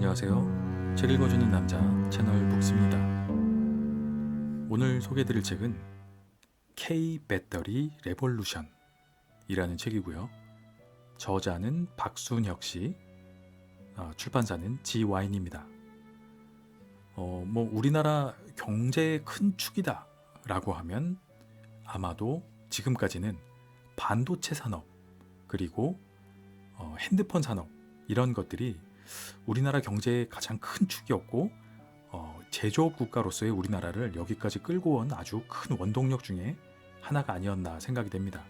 안녕하세요. 책 읽어주는 남자 채널 북스입니다. 오늘 소개해드릴 책은 K 배터리 레볼루션이라는 책이고요. 저자는 박순혁 씨, 어, 출판사는 G와인입니다. 어, 뭐 우리나라 경제의 큰 축이다라고 하면 아마도 지금까지는 반도체 산업 그리고 어, 핸드폰 산업 이런 것들이 우리나라 경제의 가장 큰 축이었고 어, 제조업 국가로서의 우리나라를 여기까지 끌고 온 아주 큰 원동력 중에 하나가 아니었나 생각이 됩니다.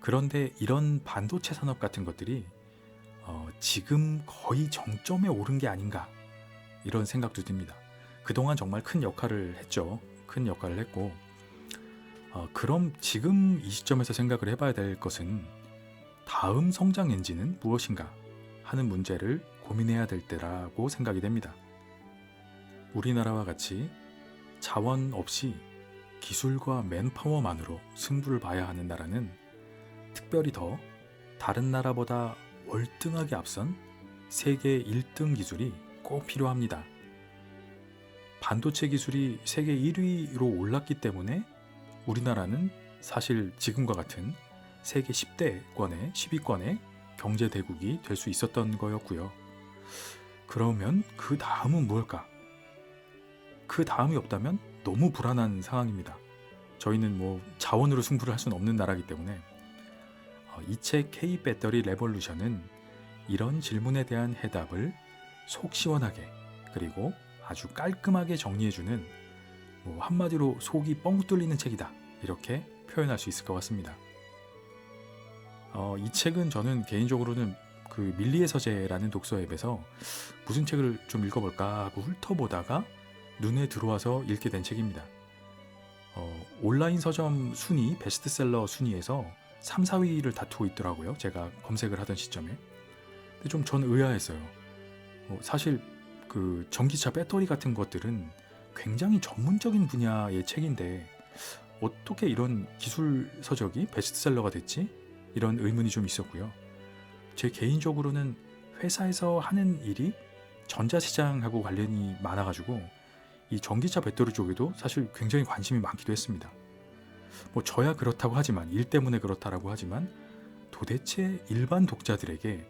그런데 이런 반도체 산업 같은 것들이 어, 지금 거의 정점에 오른 게 아닌가 이런 생각도 듭니다. 그동안 정말 큰 역할을 했죠. 큰 역할을 했고 어, 그럼 지금 이 시점에서 생각을 해봐야 될 것은 다음 성장 엔진은 무엇인가 하는 문제를 고민해야 될 때라고 생각이 됩니다. 우리나라와 같이 자원 없이 기술과 맨파워만으로 승부를 봐야 하는 나라는 특별히 더 다른 나라보다 월등하게 앞선 세계 1등 기술이 꼭 필요합니다. 반도체 기술이 세계 1위로 올랐기 때문에 우리나라는 사실 지금과 같은 세계 10대권의 10위권의 경제 대국이 될 수 있었던 거였고요. 그러면 그 다음은 뭘까? 그 다음이 없다면 너무 불안한 상황입니다. 저희는 뭐 자원으로 승부를 할 수는 없는 나라이기 때문에 어, 이책 K 배터리 레볼루션은 이런 질문에 대한 해답을 속 시원하게 그리고 아주 깔끔하게 정리해주는 뭐 한마디로 속이 뻥 뚫리는 책이다 이렇게 표현할 수 있을 것 같습니다. 어, 이 책은 저는 개인적으로는 그 밀리의 서재라는 독서 앱에서 무슨 책을 좀 읽어볼까 하고 훑어보다가 눈에 들어와서 읽게 된 책입니다. 어, 온라인 서점 순위, 베스트셀러 순위에서 3, 4위를 다투고 있더라고요. 제가 검색을 하던 시점에. 근데 좀 전 의아했어요. 어, 사실 그 전기차 배터리 같은 것들은 굉장히 전문적인 분야의 책인데 어떻게 이런 기술 서적이 베스트셀러가 됐지? 이런 의문이 좀 있었고요. 제 개인적으로는 회사에서 하는 일이 전자시장하고 관련이 많아가지고 이 전기차 배터리 쪽에도 사실 굉장히 관심이 많기도 했습니다. 뭐 저야 그렇다고 하지만 일 때문에 그렇다라고 하지만 도대체 일반 독자들에게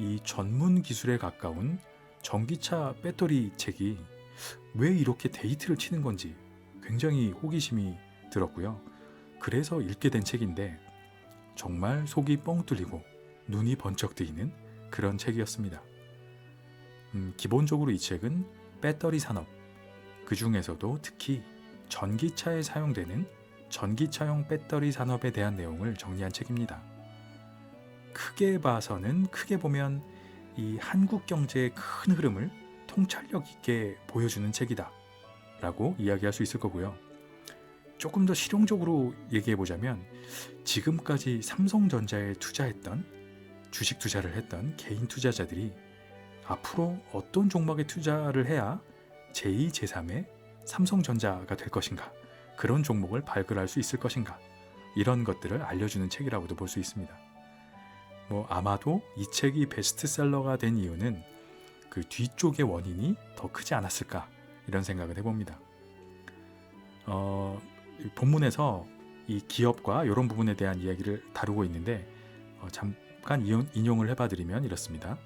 이 전문 기술에 가까운 전기차 배터리 책이 왜 이렇게 데이트를 치는 건지 굉장히 호기심이 들었고요. 그래서 읽게 된 책인데 정말 속이 뻥 뚫리고 눈이 번쩍 뜨이는 그런 책이었습니다. 음, 기본적으로 이 책은 배터리 산업, 그 중에서도 특히 전기차에 사용되는 전기차용 배터리 산업에 대한 내용을 정리한 책입니다. 크게 봐서는 크게 보면 이 한국 경제의 큰 흐름을 통찰력 있게 보여주는 책이다. 라고 이야기할 수 있을 거고요. 조금 더 실용적으로 얘기해 보자면 지금까지 삼성전자에 투자했던 주식 투자를 했던 개인 투자자들이 앞으로 어떤 종목에 투자를 해야 제2, 제3의 삼성전자가 될 것인가 그런 종목을 발굴할 수 있을 것인가 이런 것들을 알려주는 책이라고도 볼 수 있습니다. 뭐 아마도 이 책이 베스트셀러가 된 이유는 그 뒤쪽의 원인이 더 크지 않았을까 이런 생각을 해봅니다. 어, 본문에서 이 기업과 이런 부분에 대한 이야기를 다루고 있는데 어, 잠깐 인용을 해봐드리면 이렇습니다.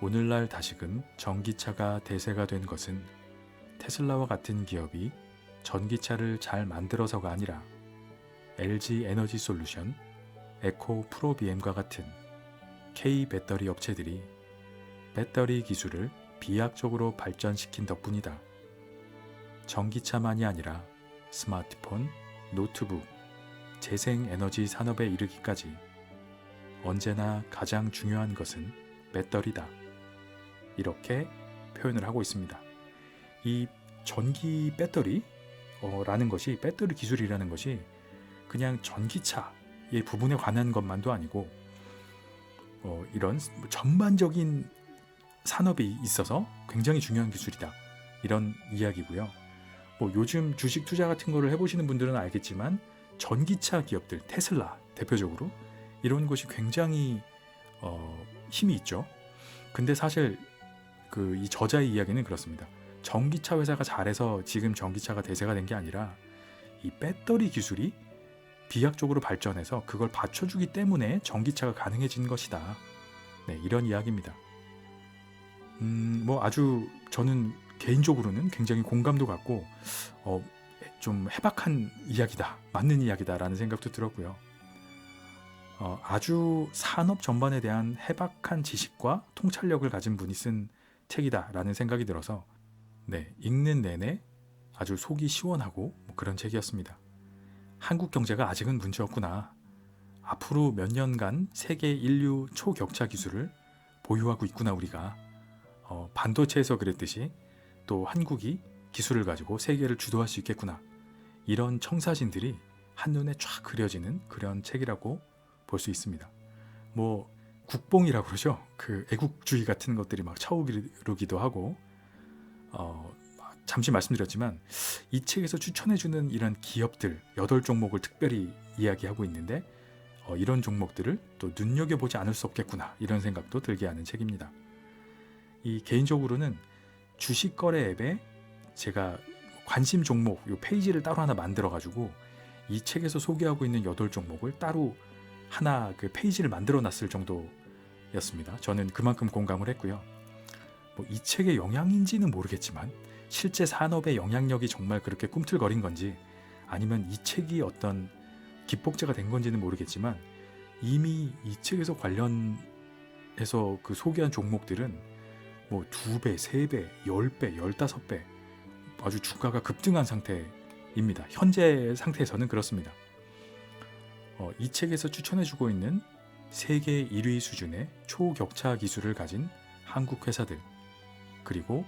오늘날 다시금 전기차가 대세가 된 것은 테슬라와 같은 기업이 전기차를 잘 만들어서가 아니라 LG 에너지 솔루션, 에코 프로비엠과 같은 K 배터리 업체들이 배터리 기술을 비약적으로 발전시킨 덕분이다. 전기차만이 아니라 스마트폰, 노트북, 재생 에너지 산업에 이르기까지 언제나 가장 중요한 것은 배터리다. 이렇게 표현을 하고 있습니다. 이 전기 배터리라는 것이 배터리 기술이라는 것이 그냥 전기차의 부분에 관한 것만도 아니고 어, 이런 전반적인 산업이 있어서 굉장히 중요한 기술이다. 이런 이야기고요. 뭐 요즘 주식 투자 같은 거를 해보시는 분들은 알겠지만 전기차 기업들 테슬라 대표적으로 이런 것이 굉장히 어, 힘이 있죠. 근데 사실 그 이 저자의 이야기는 그렇습니다. 전기차 회사가 잘해서 지금 전기차가 대세가 된 게 아니라 이 배터리 기술이 비약적으로 발전해서 그걸 받쳐주기 때문에 전기차가 가능해진 것이다. 네, 이런 이야기입니다. 음, 뭐 아주 저는 개인적으로는 굉장히 공감도 갖고 어, 좀 해박한 이야기다, 맞는 이야기다라는 생각도 들었고요. 어, 아주 산업 전반에 대한 해박한 지식과 통찰력을 가진 분이 쓴 책이다라는 생각이 들어서 네, 읽는 내내 아주 속이 시원하고 뭐 그런 책이었습니다. 한국 경제가 아직은 문제 없구나. 앞으로 몇 년간 세계 인류 초격차 기술을 보유하고 있구나 우리가. 어, 반도체에서 그랬듯이 또 한국이 기술을 가지고 세계를 주도할 수 있겠구나. 이런 청사진들이 한눈에 쫙 그려지는 그런 책이라고 볼 수 있습니다. 뭐 국뽕이라고 그러죠. 그 애국주의 같은 것들이 막 차오르기도 하고 어, 잠시 말씀드렸지만 이 책에서 추천해주는 이런 기업들 여덟 종목을 특별히 이야기하고 있는데 어, 이런 종목들을 또 눈여겨보지 않을 수 없겠구나 이런 생각도 들게 하는 책입니다. 이 개인적으로는 주식 거래 앱에 제가 관심 종목 요 페이지를 따로 하나 만들어 가지고 이 책에서 소개하고 있는 여덟 종목을 따로 하나 그 페이지를 만들어 놨을 정도였습니다. 저는 그만큼 공감을 했고요. 뭐 이 책의 영향인지는 모르겠지만 실제 산업의 영향력이 정말 그렇게 꿈틀거린 건지 아니면 이 책이 어떤 기폭제가 된 건지는 모르겠지만 이미 이 책에서 관련해서 그 소개한 종목들은 뭐 두 배, 세 배, 열 배, 열다섯 배 아주 주가가 급등한 상태입니다. 현재 상태에서는 그렇습니다. 어, 이 책에서 추천해주고 있는 세계 1위 수준의 초격차 기술을 가진 한국 회사들 그리고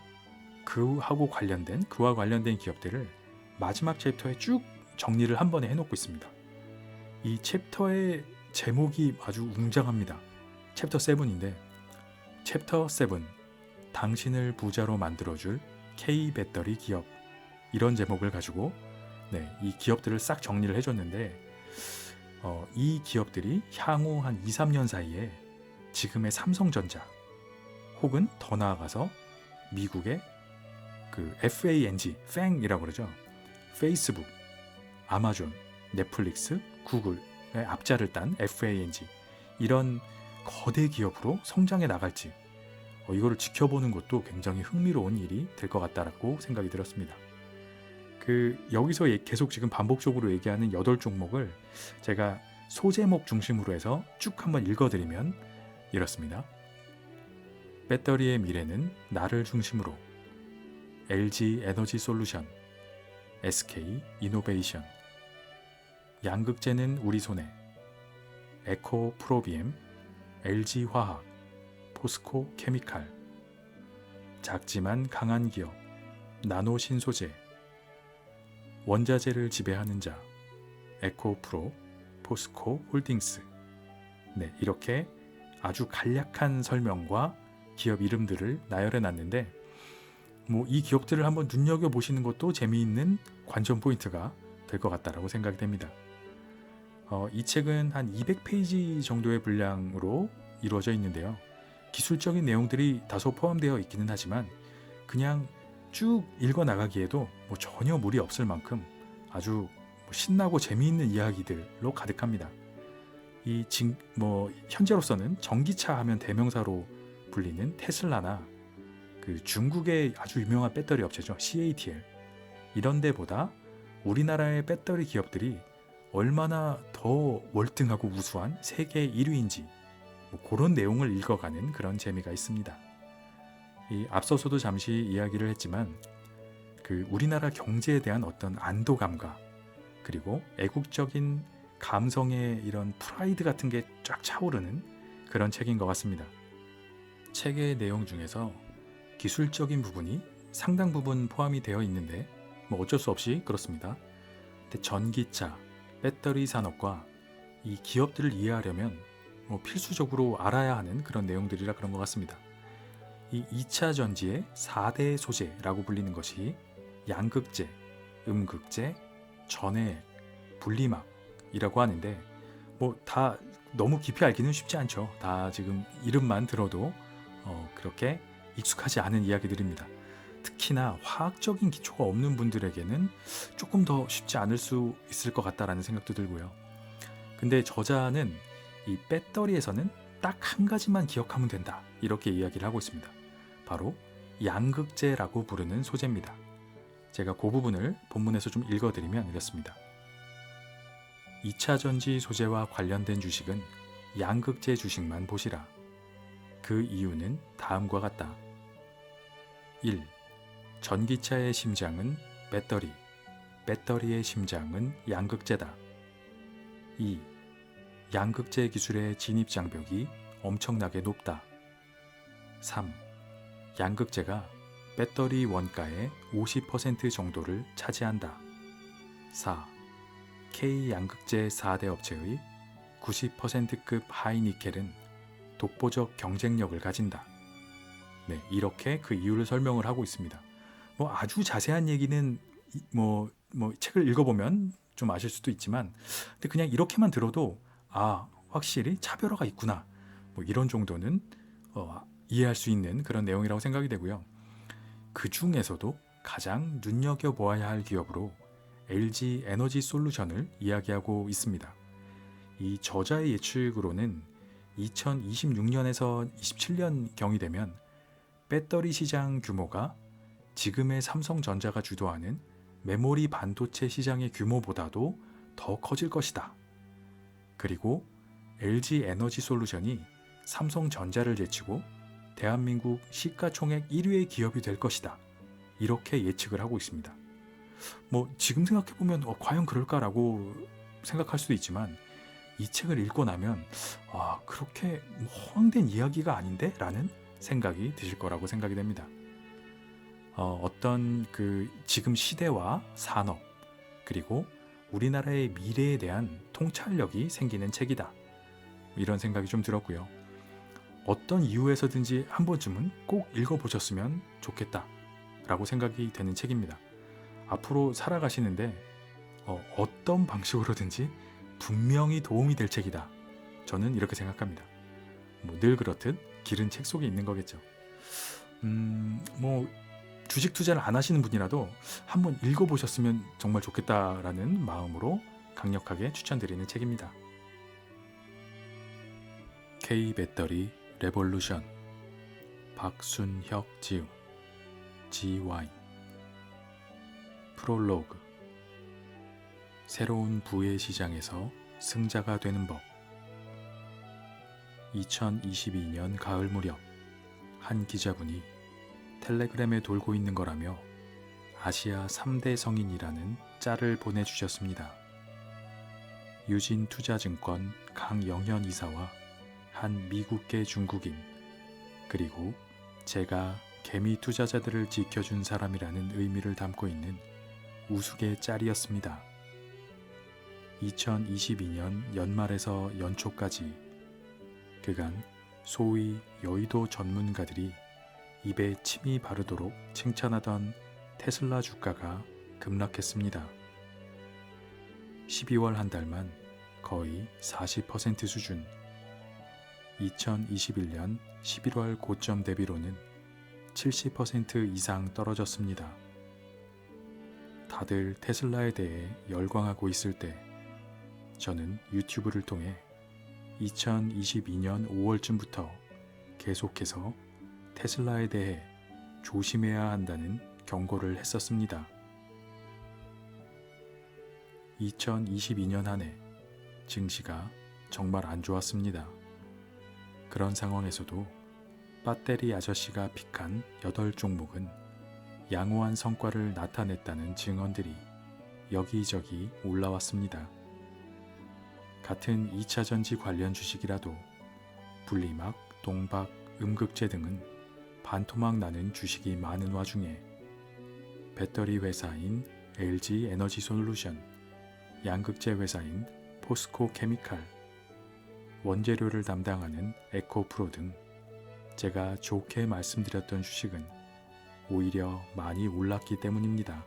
그하고 관련된 그와 관련된 기업들을 마지막 챕터에 쭉 정리를 한 번에 해놓고 있습니다. 이 챕터의 제목이 아주 웅장합니다. 챕터 7인데 챕터 7 당신을 부자로 만들어줄 K 배터리 기업 이런 제목을 가지고 네, 이 기업들을 싹 정리를 해줬는데 어, 이 기업들이 향후 한 2, 3년 사이에 지금의 삼성전자 혹은 더 나아가서 미국의 그 FANG, 팽이라고 그러죠. 페이스북, 아마존, 넷플릭스, 구글의 앞자를 딴 FANG 이런 거대 기업으로 성장해 나갈지 어, 이거를 지켜보는 것도 굉장히 흥미로운 일이 될 것 같다라고 생각이 들었습니다. 그 여기서 계속 지금 반복적으로 얘기하는 여덟 종목을 제가 소제목 중심으로 해서 쭉 한번 읽어드리면 이렇습니다. 배터리의 미래는 나를 중심으로 LG 에너지 솔루션, SK 이노베이션, 양극재는 우리 손에, 에코 프로비엠, LG 화학, 포스코 케미칼, 작지만 강한 기업, 나노 신소재, 원자재를 지배하는 자, 에코 프로, 포스코 홀딩스. 네, 이렇게 아주 간략한 설명과 기업 이름들을 나열해 놨는데 뭐 이 기업들을 한번 눈여겨 보시는 것도 재미있는 관전 포인트가 될 것 같다라고 생각이 됩니다. 어, 이 책은 한 200페이지 정도의 분량으로 이루어져 있는데요. 기술적인 내용들이 다소 포함되어 있기는 하지만 그냥 쭉 읽어 나가기에도 뭐 전혀 무리 없을 만큼 아주 뭐 신나고 재미있는 이야기들로 가득합니다. 이뭐 현재로서는 전기차 하면 대명사로 불리는 테슬라나 그 중국의 아주 유명한 배터리 업체죠. CATL. 이런 데보다 우리나라의 배터리 기업들이 얼마나 더 월등하고 우수한 세계 1위인지 뭐 그런 내용을 읽어가는 그런 재미가 있습니다. 이 앞서서도 잠시 이야기를 했지만 그 우리나라 경제에 대한 어떤 안도감과 그리고 애국적인 감성의 이런 프라이드 같은 게 쫙 차오르는 그런 책인 것 같습니다. 책의 내용 중에서 기술적인 부분이 상당 부분 포함이 되어 있는데 뭐 어쩔 수 없이 그렇습니다. 전기차, 배터리 산업과 이 기업들을 이해하려면 뭐 필수적으로 알아야 하는 그런 내용들이라 그런 것 같습니다. 이 2차 전지의 4대 소재라고 불리는 것이 양극재, 음극재, 전해액, 분리막이라고 하는데 뭐 다 너무 깊이 알기는 쉽지 않죠. 다 지금 이름만 들어도 어, 그렇게 익숙하지 않은 이야기들입니다. 특히나 화학적인 기초가 없는 분들에게는 조금 더 쉽지 않을 수 있을 것 같다라는 생각도 들고요. 근데 저자는 이 배터리에서는 딱 한 가지만 기억하면 된다. 이렇게 이야기를 하고 있습니다. 바로 양극재라고 부르는 소재입니다. 제가 그 부분을 본문에서 좀 읽어드리면 이렇습니다. 2차 전지 소재와 관련된 주식은 양극재 주식만 보시라. 그 이유는 다음과 같다. 1. 전기차의 심장은 배터리, 배터리의 심장은 양극재다. 2. 양극재 기술의 진입 장벽이 엄청나게 높다. 3. 양극재가 배터리 원가의 50% 정도를 차지한다. 4. K 양극재 4대 업체의 90%급 하이니켈은 독보적 경쟁력을 가진다. 네, 이렇게 그 이유를 설명을 하고 있습니다. 뭐 아주 자세한 얘기는 이- 뭐, 뭐 책을 읽어보면 좀 아실 수도 있지만, 근데 그냥 이렇게만 들어도 아 확실히 차별화가 있구나. 뭐 이런 정도는 어, 이해할 수 있는 그런 내용이라고 생각이 되고요. 그 중에서도 가장 눈여겨 보아야 할 기업으로 LG 에너지 솔루션을 이야기하고 있습니다. 이 저자의 예측으로는 2026년에서 27년 경이 되면 배터리 시장 규모가 지금의 삼성전자가 주도하는 메모리 반도체 시장의 규모보다도 더 커질 것이다. 그리고 LG 에너지 솔루션이 삼성전자를 제치고 대한민국 시가총액 1위의 기업이 될 것이다. 이렇게 예측을 하고 있습니다. 뭐 지금 생각해 보면 어, 과연 그럴까라고 생각할 수도 있지만 이 책을 읽고 나면 아 그렇게 뭐 허황된 이야기가 아닌데라는 생각이 드실 거라고 생각이 됩니다. 어, 어떤 그 지금 시대와 산업 그리고 우리나라의 미래에 대한 통찰력이 생기는 책이다. 이런 생각이 좀 들었고요. 어떤 이유에서든지 한 번쯤은 꼭 읽어보셨으면 좋겠다. 라고 생각이 되는 책입니다. 앞으로 살아가시는데 어, 어떤 방식으로든지 분명히 도움이 될 책이다. 저는 이렇게 생각합니다. 뭐 늘 그렇듯 길은 책 속에 있는 거겠죠. 음, 뭐 주식 투자를 안 하시는 분이라도 한번 읽어보셨으면 정말 좋겠다라는 마음으로 강력하게 추천드리는 책입니다. K 배터리 레볼루션. 박순혁 지음 GY. 프롤로그. 새로운 부의 시장에서 승자가 되는 법. 2022년 가을 무렵 한 기자분이 텔레그램에 돌고 있는 거라며 아시아 3대 성인이라는 짤을 보내주셨습니다. 유진 투자증권 강영현 이사와 한 미국계 중국인 그리고 제가 개미 투자자들을 지켜준 사람이라는 의미를 담고 있는 우스개 짤이었습니다. 2022년 연말에서 연초까지 그간 소위 여의도 전문가들이 입에 침이 바르도록 칭찬하던 테슬라 주가가 급락했습니다. 12월 한 달만 거의 40% 수준. 2021년 11월 고점 대비로는 70% 이상 떨어졌습니다. 다들 테슬라에 대해 열광하고 있을 때 저는 유튜브를 통해 2022년 5월쯤부터 계속해서 테슬라에 대해 조심해야 한다는 경고를 했었습니다. 2022년 한 해 증시가 정말 안 좋았습니다. 그런 상황에서도 배터리 아저씨가 픽한 8종목은 양호한 성과를 나타냈다는 증언들이 여기저기 올라왔습니다. 같은 2차 전지 관련 주식이라도 분리막, 동박, 음극재 등은 반토막 나는 주식이 많은 와중에 배터리 회사인 LG 에너지 솔루션, 양극재 회사인 포스코 케미칼, 원재료를 담당하는 에코프로 등 제가 좋게 말씀드렸던 주식은 오히려 많이 올랐기 때문입니다.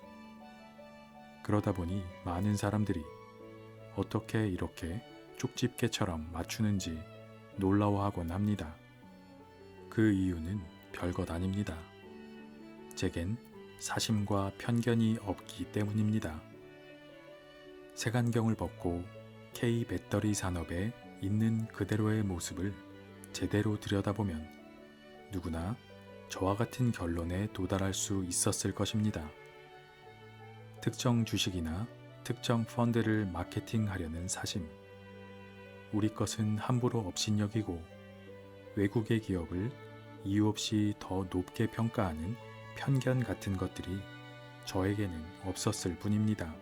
그러다 보니 많은 사람들이 어떻게 이렇게 쪽집게처럼 맞추는지 놀라워하곤 합니다. 그 이유는 별것 아닙니다. 제겐 사심과 편견이 없기 때문입니다. 색안경을 벗고 K 배터리 산업에 있는 그대로의 모습을 제대로 들여다보면 누구나 저와 같은 결론에 도달할 수 있었을 것입니다. 특정 주식이나 특정 펀드를 마케팅하려는 사심. 우리 것은 함부로 업신여기고 외국의 기업을 이유 없이 더 높게 평가하는 편견 같은 것들이 저에게는 없었을 뿐입니다.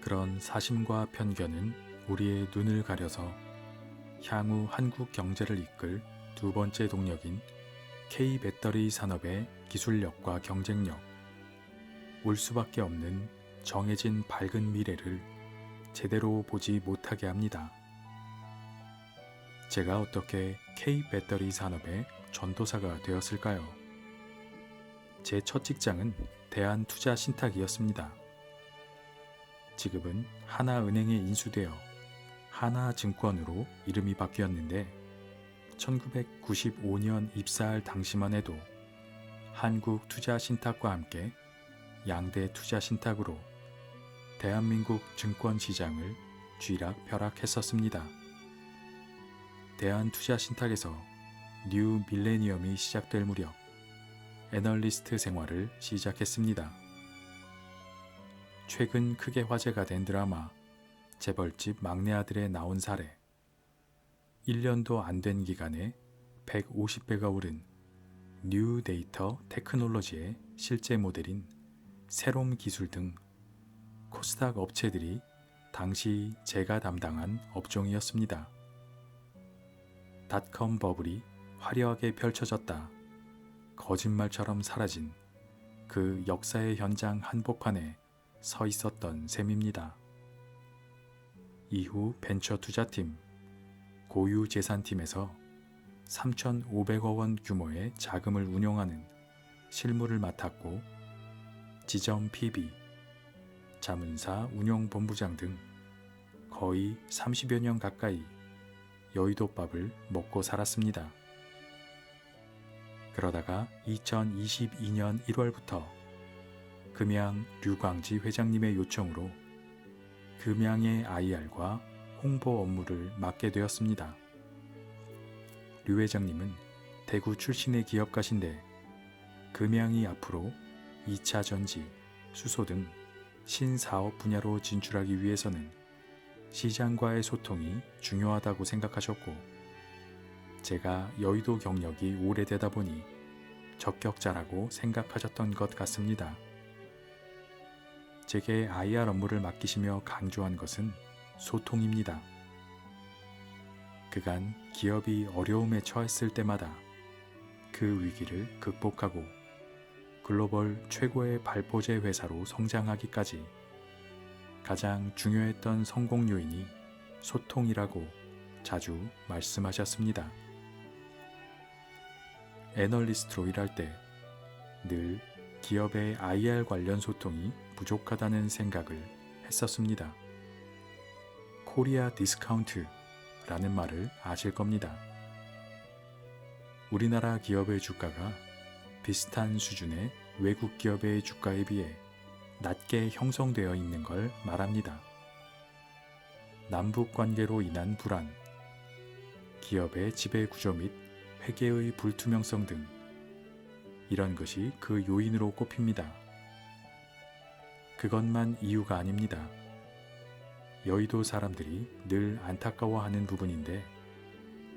그런 사심과 편견은 우리의 눈을 가려서 향후 한국 경제를 이끌 두 번째 동력인 K 배터리 산업의 기술력과 경쟁력, 올 수밖에 없는 정해진 밝은 미래를 제대로 보지 못하게 합니다. 제가 어떻게 K 배터리 산업의 전도사가 되었을까요? 제 첫 직장은 대한투자신탁이었습니다. 지금은 하나은행에 인수되어 하나증권으로 이름이 바뀌었는데 1995년 입사할 당시만 해도 한국투자신탁과 함께 양대 투자신탁으로 대한민국 증권시장을 쥐락펴락했었습니다. 대한투자신탁에서 뉴 밀레니엄이 시작될 무렵 애널리스트 생활을 시작했습니다. 최근 크게 화제가 된 드라마 재벌집 막내 아들에 나온 사례 1년도 안 된 기간에 150배가 오른 뉴 데이터 테크놀로지의 실제 모델인 새롬 기술 등 코스닥 업체들이 당시 제가 담당한 업종이었습니다. 닷컴 버블이 화려하게 펼쳐졌다. 거짓말처럼 사라진 그 역사의 현장 한복판에 서 있었던 셈입니다. 이후 벤처 투자팀, 고유 재산팀에서 3,500억 원 규모의 자금을 운용하는 실무를 맡았고 지점 PB, 자문사 운용본부장 등 거의 30여 년 가까이 여의도밥을 먹고 살았습니다. 그러다가 2022년 1월부터 금양 류광지 회장님의 요청으로 금양의 IR과 홍보 업무를 맡게 되었습니다. 류 회장님은 대구 출신의 기업가신데 금양이 앞으로 2차 전지, 수소 등 신사업 분야로 진출하기 위해서는 시장과의 소통이 중요하다고 생각하셨고, 제가 여의도 경력이 오래되다 보니 적격자라고 생각하셨던 것 같습니다. 제게 IR 업무를 맡기시며 강조한 것은 소통입니다. 그간 기업이 어려움에 처했을 때마다 그 위기를 극복하고 글로벌 최고의 발포제 회사로 성장하기까지 가장 중요했던 성공 요인이 소통이라고 자주 말씀하셨습니다. 애널리스트로 일할 때 늘 기업의 IR 관련 소통이 부족하다는 생각을 했었습니다. 코리아 디스카운트라는 말을 아실 겁니다. 우리나라 기업의 주가가 비슷한 수준의 외국 기업의 주가에 비해 낮게 형성되어 있는 걸 말합니다. 남북 관계로 인한 불안, 기업의 지배 구조 및 회계의 불투명성 등 이런 것이 그 요인으로 꼽힙니다. 그것만 이유가 아닙니다. 여의도 사람들이 늘 안타까워하는 부분인데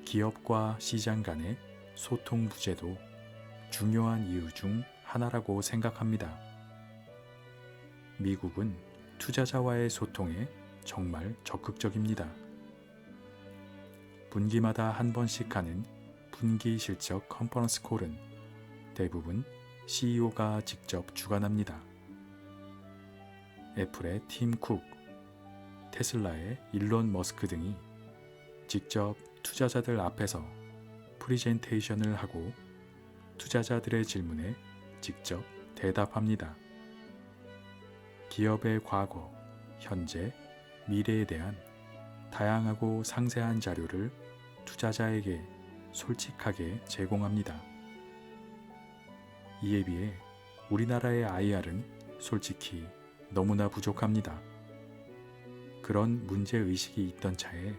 기업과 시장 간의 소통 부재도 중요한 이유 중 하나라고 생각합니다. 미국은 투자자와의 소통에 정말 적극적입니다. 분기마다 한 번씩 하는 분기 실적 컨퍼런스 콜은 대부분 CEO가 직접 주관합니다. 애플의 팀 쿡, 테슬라의 일론 머스크 등이 직접 투자자들 앞에서 프리젠테이션을 하고 투자자들의 질문에 직접 대답합니다. 기업의 과거, 현재, 미래에 대한 다양하고 상세한 자료를 투자자에게 솔직하게 제공합니다. 이에 비해 우리나라의 IR은 솔직히 너무나 부족합니다. 그런 문제 의식이 있던 차에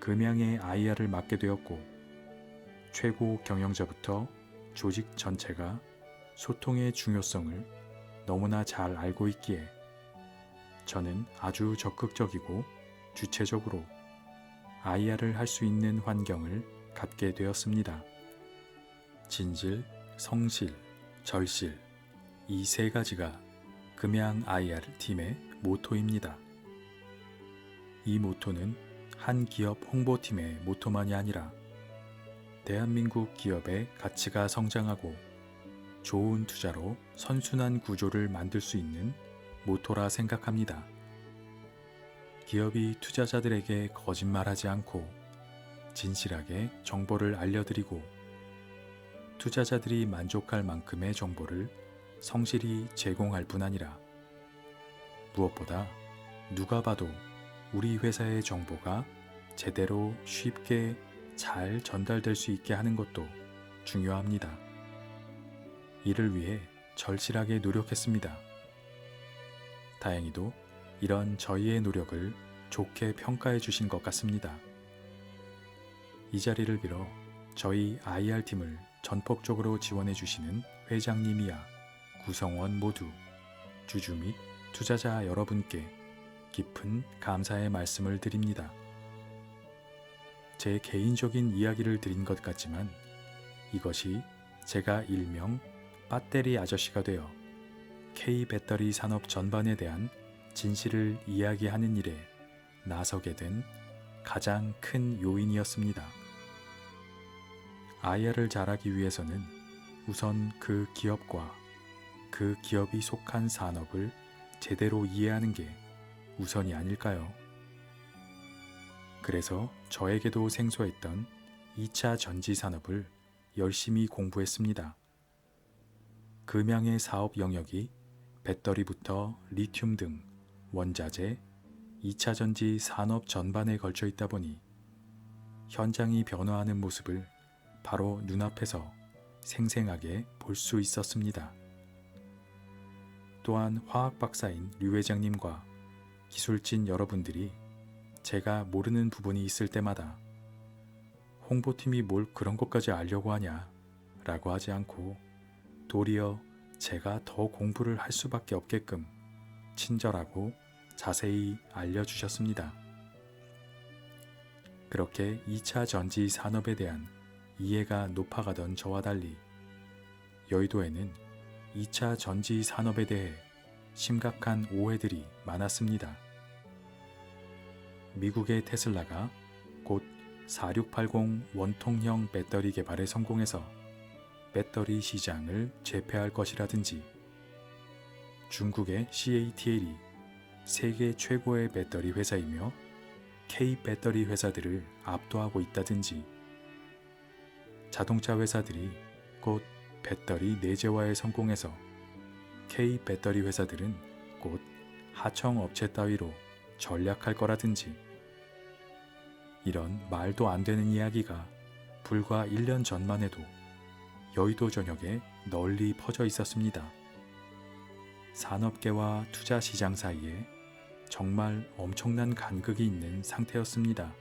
금양의 IR을 맡게 되었고 최고 경영자부터 조직 전체가 소통의 중요성을 너무나 잘 알고 있기에 저는 아주 적극적이고 주체적으로 IR을 할 수 있는 환경을 갖게 되었습니다. 진실, 성실, 절실 이 세 가지가 금양 IR 팀의 모토입니다. 이 모토는 한 기업 홍보팀의 모토만이 아니라 대한민국 기업의 가치가 성장하고 좋은 투자로 선순환 구조를 만들 수 있는 모토라 생각합니다. 기업이 투자자들에게 거짓말하지 않고 진실하게 정보를 알려드리고 투자자들이 만족할 만큼의 정보를 성실히 제공할 뿐 아니라 무엇보다 누가 봐도 우리 회사의 정보가 제대로 쉽게 잘 전달될 수 있게 하는 것도 중요합니다. 이를 위해 절실하게 노력했습니다. 다행히도 이런 저희의 노력을 좋게 평가해 주신 것 같습니다. 이 자리를 빌어 저희 IR팀을 전폭적으로 지원해 주시는 회장님이야 구성원 모두 주주 및 투자자 여러분께 깊은 감사의 말씀을 드립니다. 제 개인적인 이야기를 드린 것 같지만 이것이 제가 일명 배터리 아저씨가 되어 K 배터리 산업 전반에 대한 진실을 이야기하는 일에 나서게 된 가장 큰 요인이었습니다. IR을 잘하기 위해서는 우선 그 기업과 그 기업이 속한 산업을 제대로 이해하는 게 우선이 아닐까요? 그래서 저에게도 생소했던 2차 전지 산업을 열심히 공부했습니다. 금양의 사업 영역이 배터리부터 리튬 등 원자재, 2차 전지 산업 전반에 걸쳐 있다 보니 현장이 변화하는 모습을 바로 눈앞에서 생생하게 볼 수 있었습니다. 또한 화학 박사인 류 회장님과 기술진 여러분들이 제가 모르는 부분이 있을 때마다 홍보팀이 뭘 그런 것까지 알려고 하냐 라고 하지 않고 도리어 제가 더 공부를 할 수밖에 없게끔 친절하고 자세히 알려주셨습니다. 그렇게 2차 전지 산업에 대한 이해가 높아가던 저와 달리 여의도에는 2차 전지 산업에 대해 심각한 오해들이 많았습니다. 미국의 테슬라가 곧 4680 원통형 배터리 개발에 성공해서 배터리 시장을 제패할 것이라든지 중국의 CATL이 세계 최고의 배터리 회사이며 K 배터리 회사들을 압도하고 있다든지 자동차 회사들이 곧 배터리 내재화에 성공해서 K 배터리 회사들은 곧 하청 업체 따위로 전략할 거라든지 이런 말도 안 되는 이야기가 불과 1년 전만 해도 여의도 전역에 널리 퍼져 있었습니다. 산업계와 투자 시장 사이에 정말 엄청난 간극이 있는 상태였습니다.